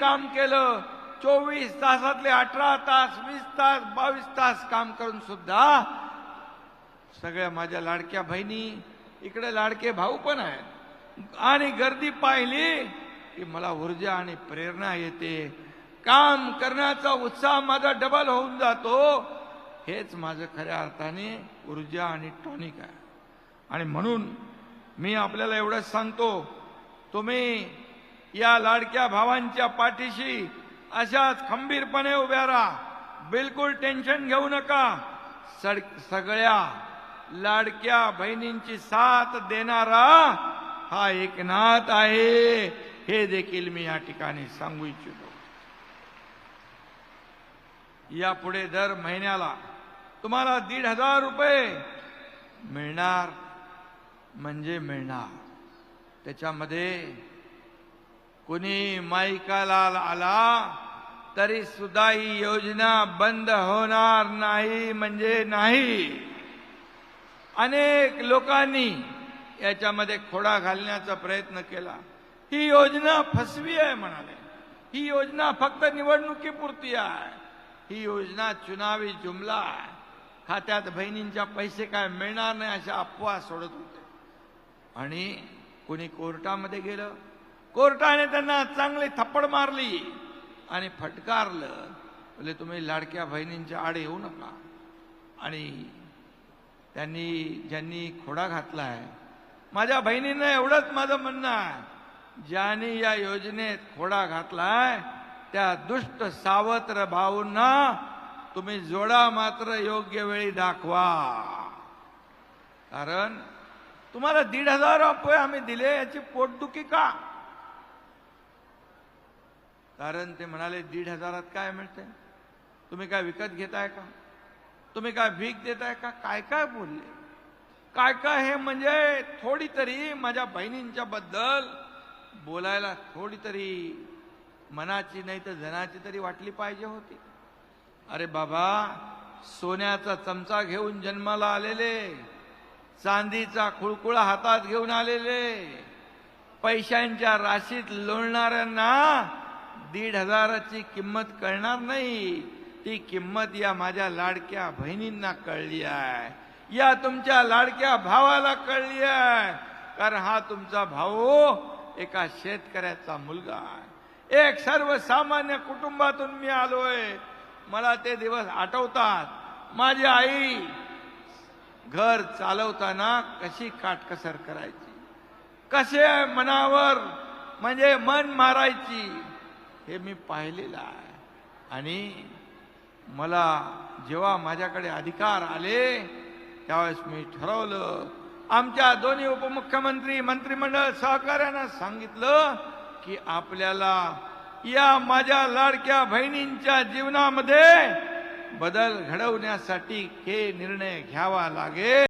काम केलं चोवीस तासातले अठरा तास वीस तास बावीस तास काम करून सुद्धा सगळ्या माझ्या लाडक्या बहिणी इकडे लाडके भाऊ पण आहेत. आणि गर्दी पाहिली की मला ऊर्जा आणि प्रेरणा येते. काम करण्याचा उत्साह माझा डबल होऊन जातो. हेच माझं खऱ्या अर्थाने ऊर्जा आणि टॉनिक आहे. आणि म्हणून मी आपल्याला एवढंच सांगतो तुम्ही या लाडक्या भावांच्या पाठीशी अशाच खंबीरपणे उभ्या राहा. बिलकुल टेन्शन घेऊ नका. सगळ्या लाडक्या बहिणींची साथ देणारा हा एकनाथ आहे. हे देखील मी या ठिकाणी सांगू इच्छितो. यापुढे दर महिन्याला तुम्हाला दीड हजार रुपये मिळणार. म्हणजे मिळणार. त्याच्यामध्ये कुणी माईकाला आला तरी सुद्धा ही योजना बंद होणार नाही म्हणजे नाही. अनेक लोकांनी याच्यामध्ये खोडा घालण्याचा प्रयत्न केला. ही योजना फसवी आहे म्हणाले. ही योजना फक्त निवडणुकीपुरती आहे. ही योजना चुनावी जुमला आहे. खात्यात बहिणींच्या पैसे काय मिळणार नाही अशा अफवा सोडत होते. आणि कोणी कोर्टामध्ये गेलं? कोर्टाने त्यांना चांगली थप्पड मारली आणि फटकारलं. म्हणजे तुम्ही लाडक्या बहिणींच्या आड येऊ नका. आणि त्यांनी ज्यांनी खोडा घातलाय माझ्या बहिणींना एवढंच माझं म्हणणं आहे. ज्यांनी या योजनेत खोडा घातलाय त्या दुष्ट सावत्र भाऊंना तुम्ही जोडा मात्र योग्य वेळी दाखवा. कारण तुम्हाला दीड हजार रुपये आम्ही दिले याची पोटदुखी का? कारण ते म्हणाले दीड हजारात काय मिळते तुम्ही काय विकत घेताय का? तुम्ही काय भीक देताय का? काय काय बोलले? काय काय हे म्हणजे थोडी तरी माझ्या बहिणींच्या बद्दल बोलायला थोडी तरी मनाची नाही तर जनाची तरी वाटली पाहिजे होती. अरे बाबा सोन्याचा चमचा घेऊन जन्माला आलेले चांदीचा खुळकुळा हातात घेऊन आलेले पैशांच्या राशीत लोळणाऱ्यांना दीड हजाराची किंमत कळणार नाही. ती किंमत या माझ्या लाडक्या बहिणींना कळली आहे. या तुमच्या लाडक्या भावाला कळली आहे. कारण हा तुमचा भाऊ एका शेतकऱ्याचा मुलगा आहे. एक सर्वसामान्य कुटुंबातून मी आलोय. मला ते दिवस आठवतात. माझी आई घर चालवताना कशी काटकसर करायची? कसे मनावर म्हणजे मन मारायची? हे मी पाहिलेलं आहे. आणि मला जेव्हा माझ्याकडे अधिकार आले त्यावेळेस मी ठरवलं आमच्या दोन्ही उपमुख्यमंत्री मंत्रिमंडळ सहकार्यानं सांगितलं की आपल्याला या माझ्या लाडक्या बहिणींच्या जीवनामध्ये बदल घडवण्यासाठी हे निर्णय घ्यावा लागेल.